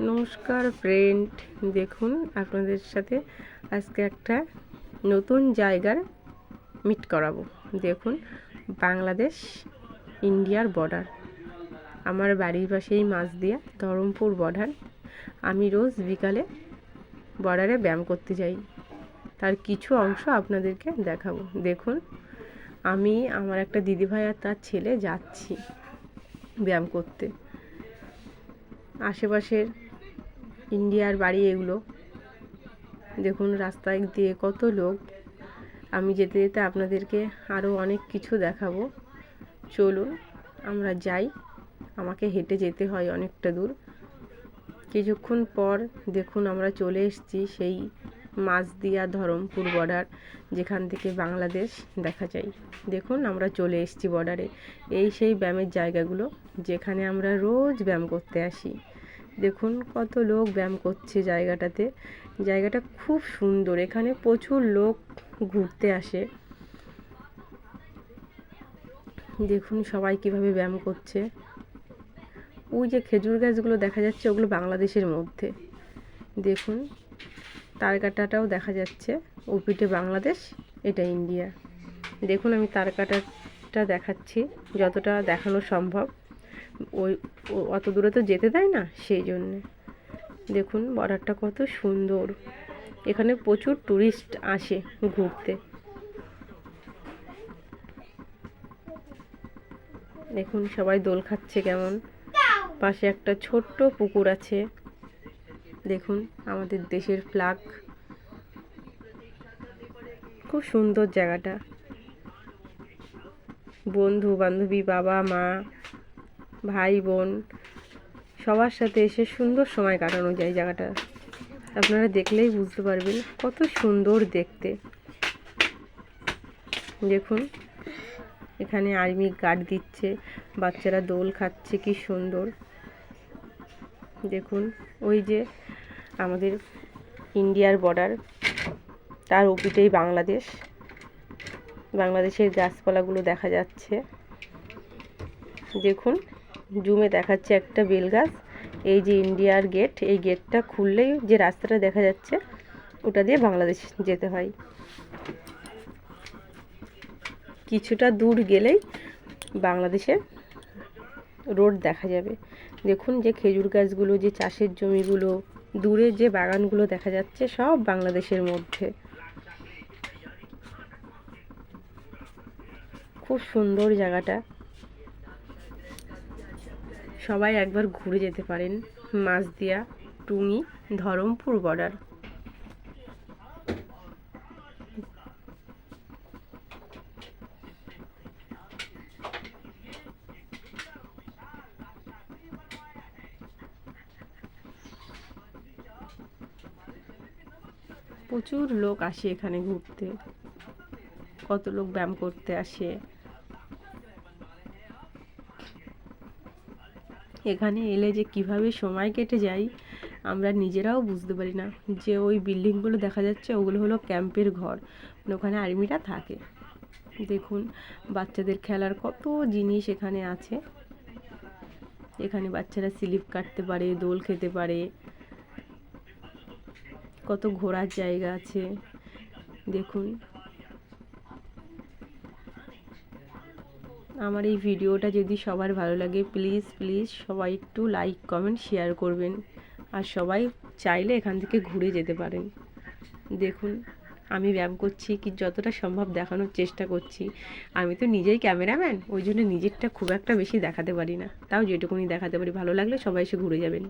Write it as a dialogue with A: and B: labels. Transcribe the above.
A: নমস্কার ফ্রেন্ড দেখুন, আপনাদের সাথে আজকে একটা নতুন জায়গার মিট করাবো। দেখুন, বাংলাদেশ, ইন্ডিয়ার বর্ডার আমার বাড়ির পাশেই মাছ দিয়া ধরমপুর বর্ডার আমি রোজ বিকালে বর্ডারে ব্যায়াম করতে যাই। তার কিছু অংশ আপনাদেরকে দেখাবো। দেখুন, আমি আমার একটা দিদিভাই আর তার ছেলে যাচ্ছি ব্যায়াম করতে। আশেপাশের ইন্ডিয়ার বাড়ি এগুলো। দেখুন রাস্তায় দিয়ে কত লোক। আমি যেতে যেতে আপনাদেরকে আরও অনেক কিছু দেখাবো। চলুন, আমরা যাই। আমাকে হেঁটে যেতে হয় অনেকটা দূর। কিছুক্ষণ পর দেখুন আমরা চলে এসেছি সেই মাছদিয়া ধরমপুর বর্ডার যেখান থেকে বাংলাদেশ দেখা যায়। দেখুন আমরা চলে এসেছি বর্ডারে এই সেই ব্যায়ামের জায়গাগুলো যেখানে আমরা রোজ ব্যায়াম করতে আসি। দেখুন কত লোক ব্যায়াম করছে জায়গাটাতে। জায়গাটা খুব সুন্দর, এখানে প্রচুর লোক ঘুরতে আসে। দেখুন সবাই কীভাবে ব্যায়াম করছে। ওই যে খেজুর গাছগুলো দেখা যাচ্ছে, ওগুলো বাংলাদেশের মধ্যে। দেখুন, তারকাটাটাও দেখা যাচ্ছে। ও পিঠে বাংলাদেশ, এটা ইন্ডিয়া। দেখুন আমি তারকাটাটা দেখাচ্ছি, যতটা দেখানো সম্ভব। ওই অত দূরে তো যেতে দেয় না সেই জন্যে। দেখুন বর্ডারটা কত সুন্দর। এখানে প্রচুর ট্যুরিস্ট আসে ঘুরতে। দেখুন সবাই দোল খাচ্ছে কেমন। পাশে একটা ছোট্ট পুকুর আছে। দেখুন আমাদের দেশের ফ্ল্যাগ খুব সুন্দর জায়গাটা। বন্ধু বান্ধবী বাবা মা ভাই, বোন, সবার সাথে এসে সুন্দর সময় কাটানো যায় জায়গাটা। আপনারা দেখলেই বুঝতে পারবেন কত সুন্দর দেখতে। দেখুন, এখানে আর্মি গার্ড দিচ্ছে, বাচ্চারা দোল খাচ্ছে, কি সুন্দর। দেখুন, ওই যে আমাদের ইন্ডিয়ার বর্ডার, তার ওপিটেই বাংলাদেশ। বাংলাদেশের গাছপালাগুলো দেখা যাচ্ছে। দেখুন জুমে দেখাচ্ছে একটা বেল গাছ। এই যে ইন্ডিয়ার গেট, এই গেটটা খুললেই যে রাস্তাটা দেখা যাচ্ছে, ওটা দিয়ে বাংলাদেশ যেতে হয়। কিছুটা দূর গেলেই বাংলাদেশের রোড দেখা যাবে। দেখুন যে খেজুর গাছগুলো, যে চাষের জমিগুলো, দূরে যে বাগানগুলো দেখা যাচ্ছে, সব বাংলাদেশের মধ্যে। খুব সুন্দর জায়গাটা। সবাই একবার ঘুরে যেতে পারেন মাছদিয়া টুঙি ধরমপুর বর্ডার। প্রচুর লোক আসে এখানে ঘুরতে। কত লোক ব্যায়াম করতে আসে। এখানে এলে যে কীভাবে সময় কেটে যায়, আমরা নিজেরাও বুঝতে পারি না। যে ওই বিল্ডিংগুলো দেখা যাচ্ছে, ওগুলো হলো ক্যাম্পের ঘর মানে ওখানে আর্মিরা থাকে। দেখুন, বাচ্চাদের খেলার কত জিনিস এখানে আছে। এখানে বাচ্চারা স্লিপ কাটতে পারে, দোল খেতে পারে। কত ঘোরার জায়গা আছে। দেখুন আমার এই ভিডিওটা যদি সবার ভালো লাগে প্লিজ প্লিজ সবাই একটু লাইক কমেন্ট শেয়ার করবেন। আর সবাই চাইলে এখান থেকে ঘুরে যেতে পারেন। দেখুন, আমি ব্যায়াম করছি, কি যতটা সম্ভব দেখানোর চেষ্টা করছি। আমি তো নিজেই ক্যামেরাম্যান, ওই জন্য নিজেরটা খুব একটা বেশি দেখাতে পারি না। তাও যেটুকুনি দেখাতে পারি, ভালো লাগলে সবাই এসে ঘুরে যাবেন।